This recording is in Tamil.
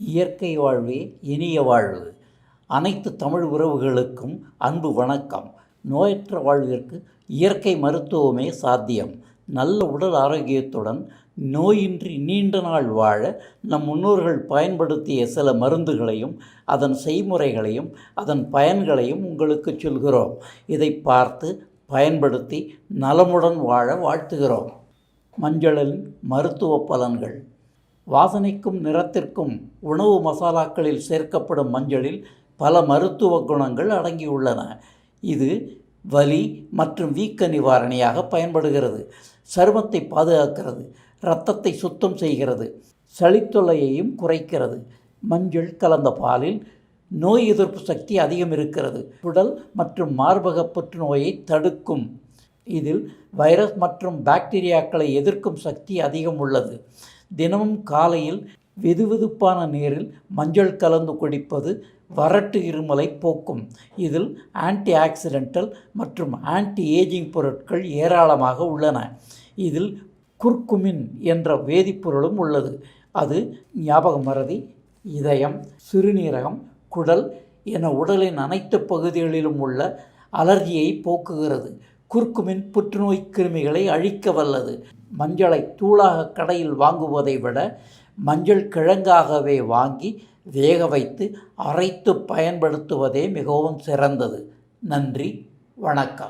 இயற்கை வாழ்வே இனிய வாழ்வு. அனைத்து தமிழ் உறவுகளுக்கும் அன்பு வணக்கம். நோயற்ற வாழ்விற்கு இயற்கை மருத்துவமே சாத்தியம். நல்ல உடல் ஆரோக்கியத்துடன் நோயின்றி நீண்ட நாள் வாழ நம் முன்னோர்கள் பயன்படுத்திய சில மருந்துகளையும் அதன் செய்முறைகளையும் அதன் பயன்களையும் உங்களுக்கு சொல்கிறோம். இதை பார்த்து பயன்படுத்தி நலமுடன் வாழ வாழ்த்துகிறோம். மஞ்சளின் மருத்துவ பலன்கள். வாசனைக்கும் நிறத்திற்கும் உணவு மசாலாக்களில் சேர்க்கப்படும் மஞ்சளில் பல மருத்துவ குணங்கள் அடங்கியுள்ளன. இது வலி மற்றும் வீக்க நிவாரணியாக பயன்படுகிறது. சருமத்தை பாதுகாக்கிறது. இரத்தத்தை சுத்தம் செய்கிறது. சளித்தொல்லையையும் குறைக்கிறது. மஞ்சள் கலந்த பாலில் நோய் எதிர்ப்பு சக்தி அதிகம் இருக்கிறது. குடல் மற்றும் மார்பக புற்றுநோயை தடுக்கும். இதில் வைரஸ் மற்றும் பாக்டீரியாக்களை எதிர்க்கும் சக்தி அதிகம் உள்ளது. தினமும் காலையில் வெதுவெதுப்பான நீரில் மஞ்சள் கலந்து குடிப்பது வறட்டு இருமலை போக்கும். இதில் ஆன்டி ஆக்சிடென்டல் மற்றும் ஆன்டி ஏஜிங் பொருட்கள் ஏராளமாக உள்ளன. இதில் குர்குமின் என்ற வேதிப்பொருளும் உள்ளது. அது ஞாபக மறதி இதயம் சிறுநீரகம் குடல் என உடலின் அனைத்து பகுதிகளிலும் உள்ள அலர்ஜியை போக்குகிறது. குர்குமின் புற்றுநோய் கிருமிகளை அழிக்க வல்லது. மஞ்சளை தூளாக கடையில் வாங்குவதை விட மஞ்சள் கிழங்காகவே வாங்கி வேக வைத்து அரைத்து பயன்படுத்துவதே மிகவும் சிறந்தது. நன்றி. வணக்கம்.